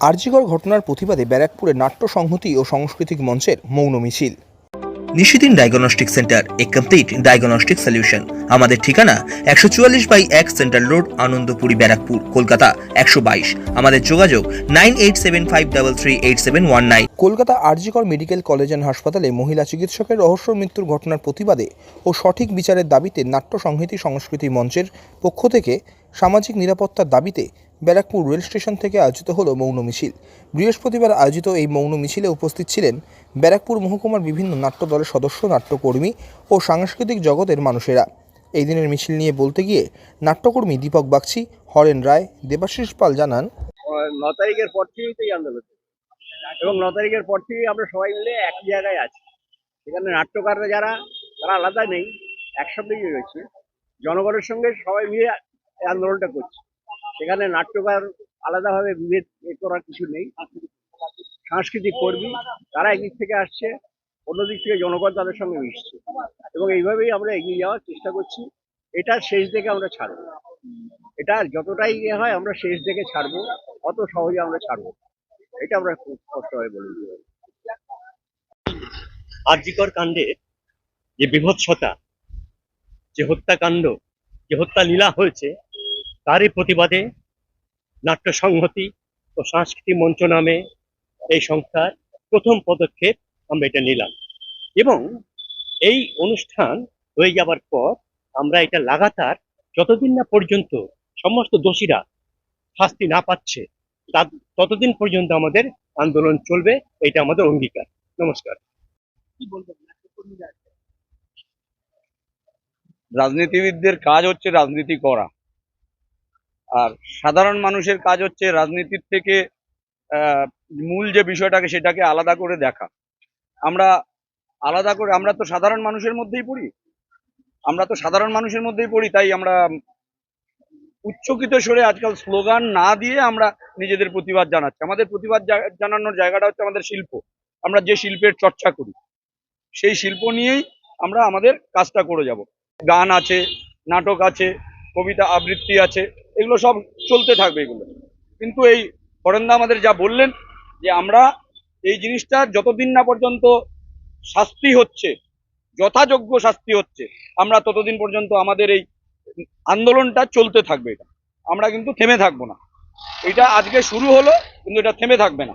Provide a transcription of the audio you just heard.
আরজিকর ঘটনার প্রতিবাদে ব্যারাকপুরে নাট্য সংহতি ও সাংস্কৃতিক মঞ্চের মৌন মিছিল। নিশিদিন diagnostic centre, a complete diagnostic solution আমাদের ঠিকানা একশো চুয়াল্লিশ বাই এক সেন্ট্রাল রোড, আনন্দপুরি, ব্যারাকপুর, কলকাতা একশো বাইশ। আমাদের যোগাযোগ nine eight seven five double three eight seven one nine. Kolkata RG Kar medical college and হাসপাতালে মহিলা চিকিৎসকের রহস্য মৃত্যুর ঘটনার প্রতিবাদে ও সঠিক বিচারের দাবিতে নাট্য সংহিতি সংস্কৃতি মঞ্চের পক্ষ থেকে সামাজিক নিরাপত্তার দাবিতে ব্যারাকপুর রেল স্টেশন থেকে আয়োজিত হলো মৌন মিছিল। বৃহস্পতিবার আয়োজিত এই মৌন মিছিলে উপস্থিত ছিলেন ব্যারাকপুর মহকুমার বিভিন্ন নাট্য দলের সদস্য, নাট্যকর্মী ও সাংস্কৃতিক জগতের মানুষেরা। এই দিনের মিছিল নিয়ে বলতে গিয়ে নাট্যকর্মী দীপক বাগচি, হরেন রায়, দেবাশিস পাল জানান ন তারিখের পর থেকেই তো এই আন্দোলন। এবং ন তারিখের পর থেকেই আমরা সবাই মিলে এক জায়গায় আছি। এখানে নাট্যকাররা যারা, তারা আলাদা নেই একসঙ্গেই রয়েছে। জনগণের সঙ্গে সবাই মিলে আন্দোলনটা করছে। সেখানে নাট্যকার আলাদাভাবে বিভেদ করার কিছু নেই। সাংস্কৃতিক কর্মী, তারা একদিক থেকে আসছে অন্যদিক থেকে জনগণ তাদের সঙ্গে মিশছে। এবং এইভাবেই আমরা এগিয়ে যাওয়ার চেষ্টা করছি। এটা শেষ দিকে আমরা ছাড়বো। এটা যতটাই ইয়ে হয়, আমরা শেষ দিকে ছাড়বো, অত সহজে আমরা ছাড়বো এটা আমরা খুব স্পষ্টভাবে বলে দিতে পারি। আর্যিকর কাণ্ডে যে বিভৎসতা, যে হত্যাকাণ্ড, যে হত্যা লীলা হয়েছে তারই প্রতিবাদে নাট্য সংহতি ও সাংস্কৃতিক মঞ্চ নামে এই সংস্থার প্রথম পদক্ষেপ আমরা এটা নিলাম। এবং এই অনুষ্ঠান হয়ে যাবার পর আমরা এটা লাগাতার যতদিন না পর্যন্ত সমস্ত দোষীরা শাস্তি না পাচ্ছে তা- ততদিন পর্যন্ত আমাদের আন্দোলন চলবে এটা আমাদের অঙ্গীকার। নমস্কার। রাজনীতিবিদদের কাজ হচ্ছে রাজনীতি করা। আর সাধারণ মানুষের কাজ হচ্ছে রাজনীতির থেকে মূল যে বিষয়টাকে সেটাকে আলাদা করে দেখা। আমরা আলাদা করে, আমরা তো সাধারণ মানুষের মধ্যেই পড়ি। আমরা তো সাধারণ মানুষের মধ্যেই পড়ি, তাই আমরা উচ্চকিত সরে আজকাল স্লোগান না দিয়ে আমরা নিজেদের প্রতিবাদ জানাচ্ছি। আমাদের প্রতিবাদ জানানোর জায়গাটা হচ্ছে আমাদের শিল্প। আমরা যে শিল্পের চর্চা করি, সেই শিল্প নিয়েই আমরা আমাদের কাজটা করে যাব। গান আছে, নাটক আছে, কবিতা আবৃত্তি আছে এগুলো সব চলতে থাকবে এগুলো। কিন্তু এই ফরেন্দা আমাদের যা বললেন, যে আমরা এই জিনিসটা যতদিন না পর্যন্ত শাস্তি হচ্ছে, যথাযোগ্য শাস্তি হচ্ছে, আমরা ততদিন পর্যন্ত আমাদের এই আন্দোলনটা চলতে থাকবে এটা। আমরা কিন্তু থেমে থাকব না। এটা আজকে শুরু হলো, কিন্তু এটা থেমে থাকবে না।